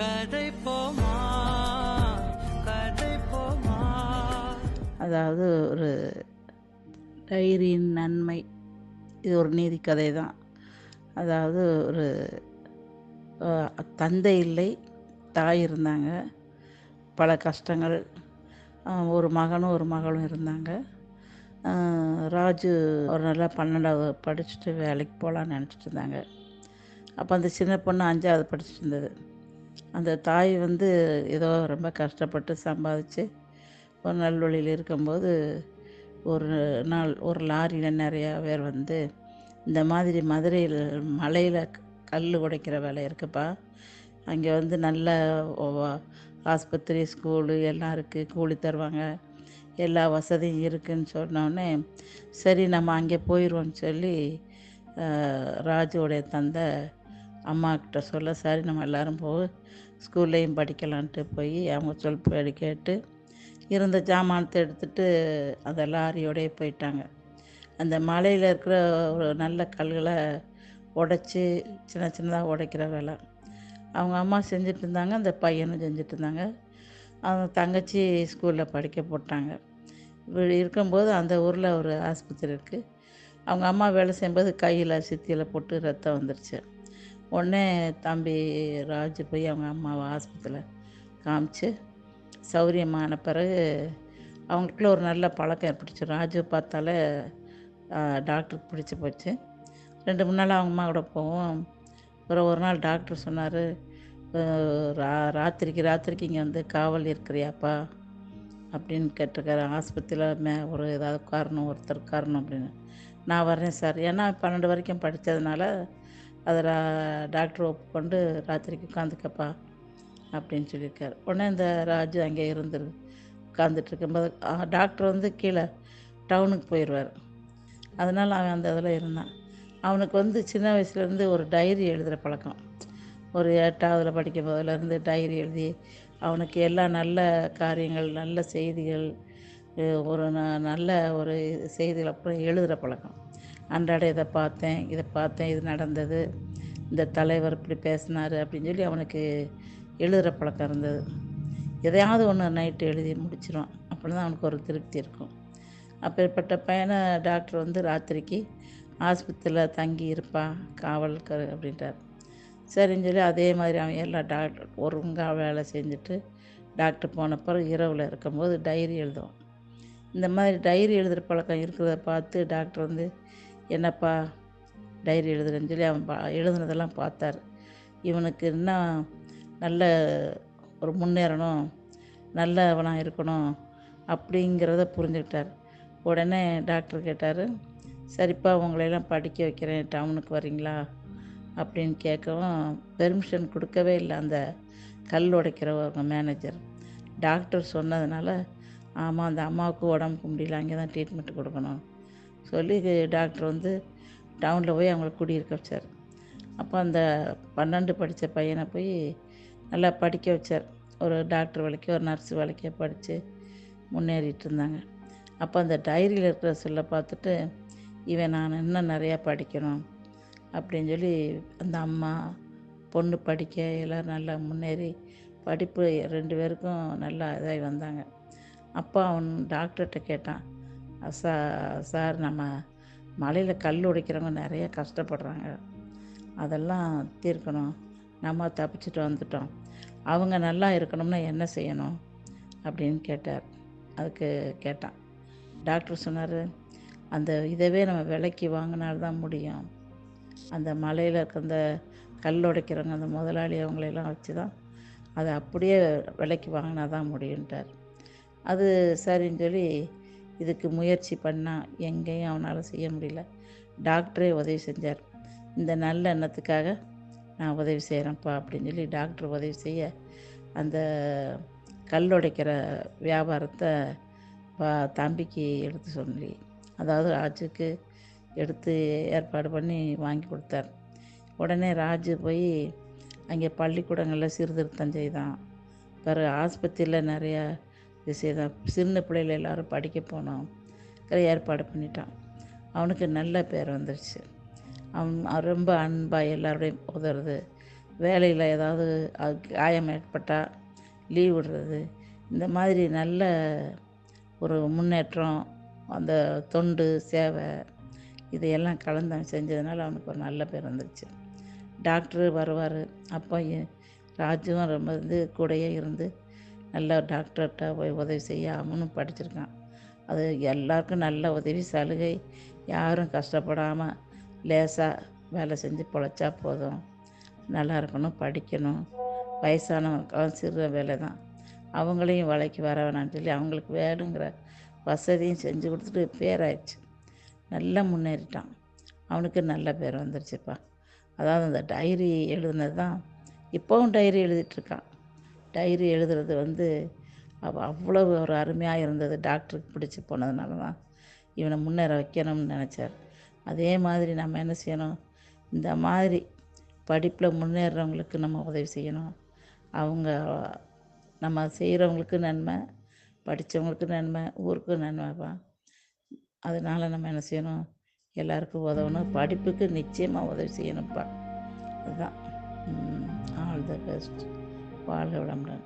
கதை போமா கதை போமா. அதாவது ஒரு டைரியின் நன்மை. இது ஒரு நீதி கதை தான் அதாவது ஒரு தந்தை இல்லை தாய் இருந்தாங்க. பல கஷ்டங்கள். ஒரு மகனும் ஒரு மகளும் இருந்தாங்க. ராஜு ஒரு நல்லா பன்னெண்டாவது படிச்சுட்டு வேலைக்கு போகலான்னு நினச்சிட்டு இருந்தாங்க. அப்போ அந்த சின்ன பொண்ணு அஞ்சாவது படிச்சுட்டு இருந்தது. அந்த தாய் வந்து ஏதோ ரொம்ப கஷ்டப்பட்டு சம்பாதிச்சு ஒரு நல்வழியில் இருக்கும்போது ஒரு நாள் ஒரு லாரியில் நிறையா பேர் வந்து இந்த மாதிரி மதுரையில் மலையில் கல் உடைக்கிற வேலை இருக்குப்பா. அங்கே வந்து நல்ல ஆஸ்பத்திரி ஸ்கூலு எல்லாம் இருக்குது கூலி தருவாங்க. எல்லா வசதியும் இருக்குன்னு சொன்னோடனே சரி நம்ம அங்கே போயிடுவோம்னு சொல்லி ராஜுவோடைய தந்தை அம்மா கிட்ட சொல்ல சரி நம்ம எல்லாரும் போய் ஸ்கூல்லையும் படிக்கலான்ட்டு போய் அவங்க சொல்படி கேட்டு இருந்த ஜாமானத்தை எடுத்துட்டு அந்த லாரியோடயே போயிட்டாங்க. அந்த மலையில் இருக்கிற ஒரு நல்ல கல்களை உடைச்சி சின்ன சின்னதாக உடைக்கிற வேலை. அவங்க அம்மா செஞ்சுட்டு இருந்தாங்க அந்த பையனும் செஞ்சுட்டு இருந்தாங்க. அவங்க தங்கச்சி ஸ்கூலில் படிக்க போட்டாங்க. இப்படி இருக்கும்போது அந்த ஊரில் ஒரு ஆஸ்பத்திரி இருக்குது அவங்க அம்மா வேலை செய்யும்போது கையில் சித்தியில் போட்டு ரத்தம் வந்துருச்சு. உடனே தம்பி ராஜு போய் அவங்க அம்மாவை ஆஸ்பத்திரியில் காமிச்சு சௌரியமான பிறகு அவங்களுக்குள்ள ஒரு நல்ல பழக்கம் ஏற்பட்டுச்சு. ராஜு பார்த்தாலே டாக்டருக்கு பிடிச்சி போச்சு. ரெண்டு மூணு நாள் அவங்க அம்மா கூட போவோம். அப்புறம் ஒரு நாள் டாக்டர் சொன்னார் ரா ராத்திரிக்கு ராத்திரிக்கு இங்கே வந்து காவல் இருக்கிறியாப்பா? அப்படின்னு கேட்டிருக்காரு. ஆஸ்பத்திரியில் மே ஒரு ஏதாவது காரணம் ஒருத்தர் காரணம் அப்படின்னு. நான் வரேன் சார். ஏன்னா பன்னெண்டு வரைக்கும் படித்ததுனால அதில் டாக்டர் ஒப்புக்கொண்டு ராத்திரிக்கு உட்காந்துக்கப்பா அப்படின்னு சொல்லியிருக்காரு. உடனே இந்த ராஜு அங்கே இருந்துரு உட்காந்துட்டு இருக்கும்போது டாக்டர் வந்து கீழே டவுனுக்கு போயிடுவார். அதனால் அவன் அந்த இதில் இருந்தான். அவனுக்கு வந்து சின்ன வயசுலேருந்து ஒரு டைரி எழுதுகிற பழக்கம். ஒரு எட்டாவதில் படிக்கும் போதுலேருந்து டைரி எழுதி அவனுக்கு எல்லா நல்ல காரியங்கள் நல்ல செய்திகள் ஒரு ந- நல்ல ஒரு செய்திகள் அப்புறம் எழுதுகிற பழக்கம். அன்றாட இதை பார்த்தேன் இதை பார்த்தேன் இது நடந்தது. இந்த தலைவர் இப்படி பேசினார் அப்படின்னு சொல்லி அவனுக்கு எழுதுகிற பழக்கம் இருந்தது. எதையாவது ஒன்று நைட்டு எழுதி முடிச்சிடும் அப்படி தான் அவனுக்கு ஒரு திருப்தி இருக்கும். அப்பேற்பட்ட பையனை டாக்டர் வந்து ராத்திரிக்கு ஆஸ்பத்திரியில் தங்கி இருப்பா காவல்கர் அப்படின்றார். சரின்னு சொல்லி அதே மாதிரி அவன் எல்லா டாக்டர் ஒருங்கா வேலை செஞ்சுட்டு டாக்டர் போன பிறகு இரவில் இருக்கும்போது டைரி எழுதுவான். இந்த மாதிரி டைரி எழுதுகிற பழக்கம் இருக்கிறத பார்த்து டாக்டர் வந்து என்னப்பா டைரி எழுதுறேன்னு சொல்லி அவன் பா எழுதுனதெல்லாம் பார்த்தார். இவனுக்கு இன்னும் நல்ல ஒரு முன்னேறணும் நல்லவனாக இருக்கணும் அப்படிங்கிறத புரிஞ்சுக்கிட்டார். உடனே டாக்டர் கேட்டார் சரிப்பா உங்களையெல்லாம் படிக்க வைக்கிறேன் டவுனுக்கு வரீங்களா? அப்படின்னு கேட்கவும் பெர்மிஷன் கொடுக்கவே இல்லை அந்த கல் உடைக்கிறவங்க மேனேஜர் டாக்டர் சொன்னதுனால ஆமாம் அந்த அம்மாவுக்கு உடம்புக்கு முடியல அங்கே தான் ட்ரீட்மெண்ட் கொடுக்கணும். சொல்லி டாக்டர் வந்து டவுனில் போய் அவங்கள குடியிருக்க வச்சார் அப்போ அந்த பன்னெண்டு படித்த பையனை போய் நல்லா படிக்க வச்சார். ஒரு டாக்டர் வேலைக்கு ஒரு நர்ஸ் வேலைக்கே படித்து முன்னேறிட்டு இருந்தாங்க. அப்போ அந்த டைரியில் இருக்கிற சொல்ல பார்த்துட்டு இவன் நான் இன்னும் நிறையா படிக்கணும் அப்படின்னு சொல்லி அந்த அம்மா பொண்ணு படிக்க எல்லோரும் நல்லா முன்னேறி படிப்பு ரெண்டு பேருக்கும் நல்லா இதாகி வந்தாங்க. அப்போ அவன் டாக்டர்கிட்ட கேட்டான் சார் சார் நம்ம மலையில் கல் உடைக்கிறவங்க நிறைய கஷ்டப்படுறாங்க. அதெல்லாம் தீர்க்கணும். நம்ம தப்பிச்சுட்டு வந்துட்டோம். அவங்க நல்லா இருக்கணும்னா என்ன செய்யணும்? அப்படின்னு கேட்டார். அதுக்கு கேட்டான். டாக்டர் சொன்னார் அந்த இதவே நம்ம விலைக்கு வாங்கினால்தான் முடியும். அந்த மலையில் இருக்க அந்த கல் உடைக்கிறவங்க அந்த முதலாளி அவங்களையெல்லாம் வச்சு தான் அதை அப்படியே விலைக்கு வாங்கினா தான் முடியுன்ட்டார் அது சரின்னு சொல்லி இதுக்கு முயற்சி பண்ணால் எங்கேயும் அவனால் செய்ய முடியல. டாக்டரே உதவி செஞ்சார். இந்த நல்ல எண்ணத்துக்காக நான் உதவி செய்கிறேன்ப்பா அப்படின்னு சொல்லி டாக்டர் உதவி செய்ய அந்த கல் உடைக்கிற வியாபாரத்தை பா தம்பிக்கு எடுத்து சொல்லி அதாவது ராஜுக்கு எடுத்து ஏற்பாடு பண்ணி வாங்கி கொடுத்தார். உடனே ராஜு போய் அங்கே பள்ளிக்கூடங்களில் சீர்திருத்தம் செய்தான். பிறகு ஆஸ்பத்திரியில் நிறையா இது செய்தான் சின்ன பிள்ளைகள் எல்லாரும் படிக்க போனோம் ஏற்பாடு பண்ணிட்டான். அவனுக்கு நல்ல பேர் வந்துருச்சு. அவன் அவன் ரொம்ப அன்பாக எல்லாரோடையும் உதறது வேலையில் ஏதாவது காயம் ஏற்பட்டால் லீவ் விடுறது இந்த மாதிரி நல்ல ஒரு முன்னேற்றம் அந்த தொண்டு சேவை இதையெல்லாம் கலந்து அவன் செஞ்சதுனால அவனுக்கு ஒரு நல்ல பேர் வந்துருச்சு. டாக்டர் வருவார். அப்போ ராஜும் ராஜுவும் ரொம்ப வந்து கூடயே இருந்து நல்ல டாக்டர்கிட்ட போய் உதவி செய்ய அவனும் படிச்சிருக்கான். அது எல்லாருக்கும் நல்ல உதவி சலுகை. யாரும் கஷ்டப்படாமல் லேசாக வேலை செஞ்சு பொழைச்சா போதும். நல்லா இருக்கணும் படிக்கணும். வயசானவங்களுக்கெல்லாம் சிறு வேலை தான். அவங்களையும் வேலைக்கு வர வேணாம்னு சொல்லி அவங்களுக்கு வேணுங்கிற வசதியும் செஞ்சு கொடுத்துட்டு பேராயிடுச்சு. நல்லா முன்னேறிட்டான். அவனுக்கு நல்ல பேர் வந்துருச்சுப்பா. அதாவது அந்த டைரி எழுதுனது தான் இப்போவும் டைரி எழுதிட்டுருக்கான் டைரி எழுதுறது வந்து அவ்வளவு ஒரு அருமையாக இருந்தது. டாக்டருக்கு பிடிச்சி போனதுனால தான் இவனை முன்னேற வைக்கணும்னு நினச்சார். அதே மாதிரி நம்ம என்ன செய்யணும்? இந்த மாதிரி படிப்பில் முன்னேறவங்களுக்கு நம்ம உதவி செய்யணும். அவங்க நம்ம செய்கிறவங்களுக்கு நன்மை படித்தவங்களுக்கு நன்மை ஊருக்கு நன்மைப்பா. அதனால் நம்ம என்ன செய்யணும்? எல்லாருக்கும் உதவணும். படிப்புக்கு நிச்சயமாக உதவி செய்யணும்ப்பா. அதுதான். All the best. வாழ்க வளமுடன்.